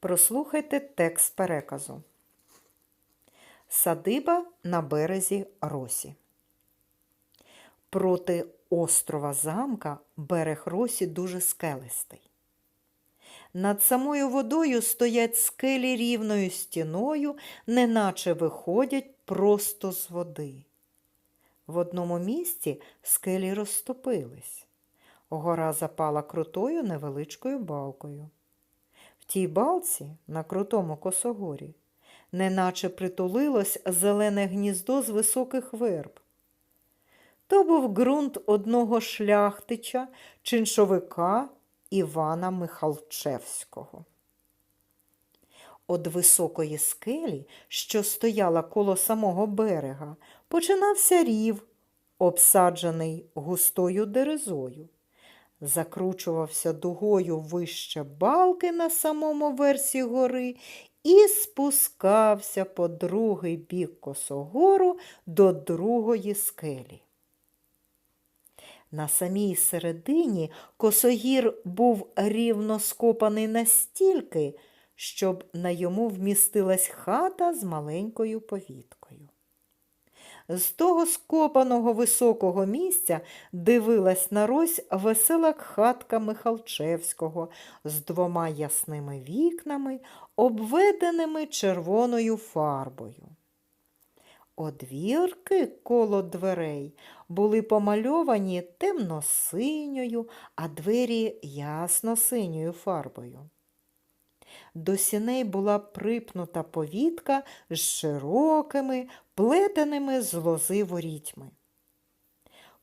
Прослухайте текст переказу. Садиба на березі Росі. Проти острова замка берег Росі дуже скелистий. Над самою водою стоять скелі рівною стіною, неначе виходять просто з води. В одному місці скелі розступились. Гора запала крутою невеличкою балкою. Тій балці, на крутому косогорі, неначе притулилось зелене гніздо з високих верб. То був ґрунт одного шляхтича, чиншовика Івана Михалчевського. Од високої скелі, що стояла коло самого берега, починався рів, обсаджений густою дерезою. Закручувався дугою вище балки на самому версі гори і спускався по другий бік косогору до другої скелі. На самій середині косогір був рівно скопаний настільки, щоб на йому вмістилась хата з маленькою повіткою. З того скопаного високого місця дивилась на Рось весела хатка Михалчевського з двома ясними вікнами, обведеними червоною фарбою. Одвірки коло дверей були помальовані темно-синьою, а двері ясно-синьою фарбою. До сіней була припнута повітка з широкими, плетеними з лози ворітьми.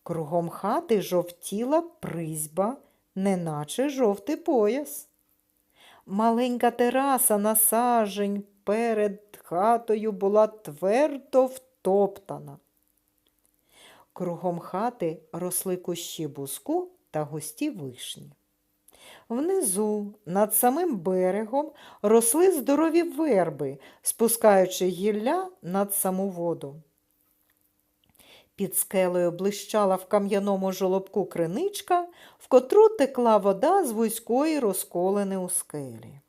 Кругом хати жовтіла призьба, неначе жовтий пояс. Маленька тераса на сажень перед хатою була твердо втоптана. Кругом хати росли кущі буску та густі вишні. Внизу, над самим берегом, росли здорові верби, спускаючи гілля над саму воду. Під скелею блищала в кам'яному жолобку криничка, в котру текла вода з вузької розколини у скелі.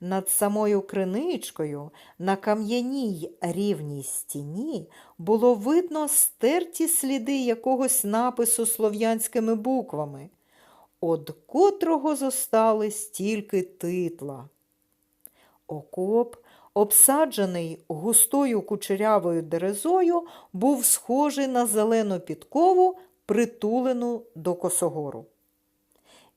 Над самою криничкою на кам'яній рівній стіні було видно стерті сліди якогось напису слов'янськими буквами, од котрого зостались тільки титла. Окоп, обсаджений густою кучерявою дерезою, був схожий на зелену підкову, притулену до косогору.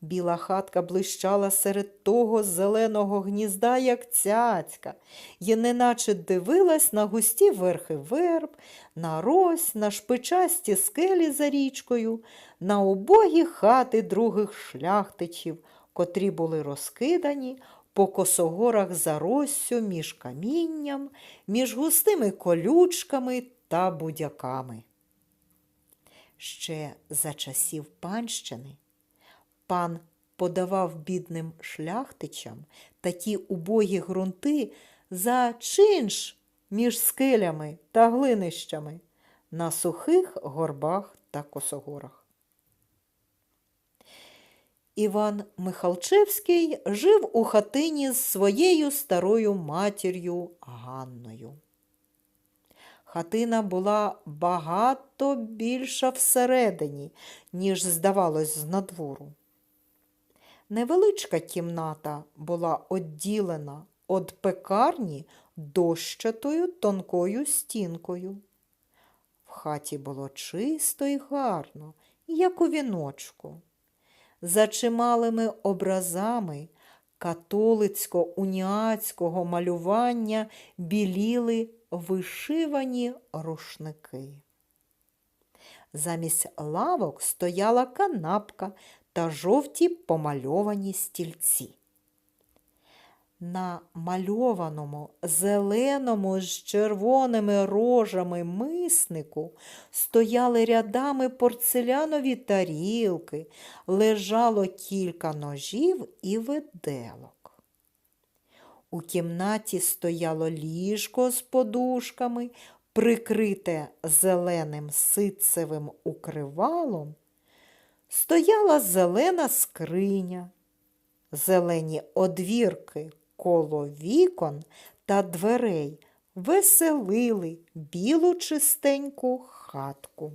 Біла хатка блищала серед того зеленого гнізда, як цяцька, і неначе дивилась на густі верхи верб, на рось, на шпичасті скелі за річкою, на убогі хати других шляхтичів, котрі були розкидані по косогорах за россю між камінням, між густими колючками та будяками. Ще за часів панщини пан подавав бідним шляхтичам такі убогі ґрунти за чинш між скелями та глинищами на сухих горбах та косогорах. Іван Михалчевський жив у хатині з своєю старою матір'ю Ганною. Хатина була багато більша всередині, ніж здавалось з надвору. Невеличка кімната була одділена від пекарні дощатою тонкою стінкою. В хаті було чисто і гарно, як у віночку. За чималими образами католицько-уніатського малювання біліли вишивані рушники. Замість лавок стояла канапка та жовті помальовані стільці. На мальованому зеленому з червоними рожами миснику стояли рядами порцелянові тарілки, лежало кілька ножів і виделок. У кімнаті стояло ліжко з подушками, прикрите зеленим ситцевим укривалом, стояла зелена скриня, зелені одвірки коло вікон та дверей веселили білу чистеньку хатку.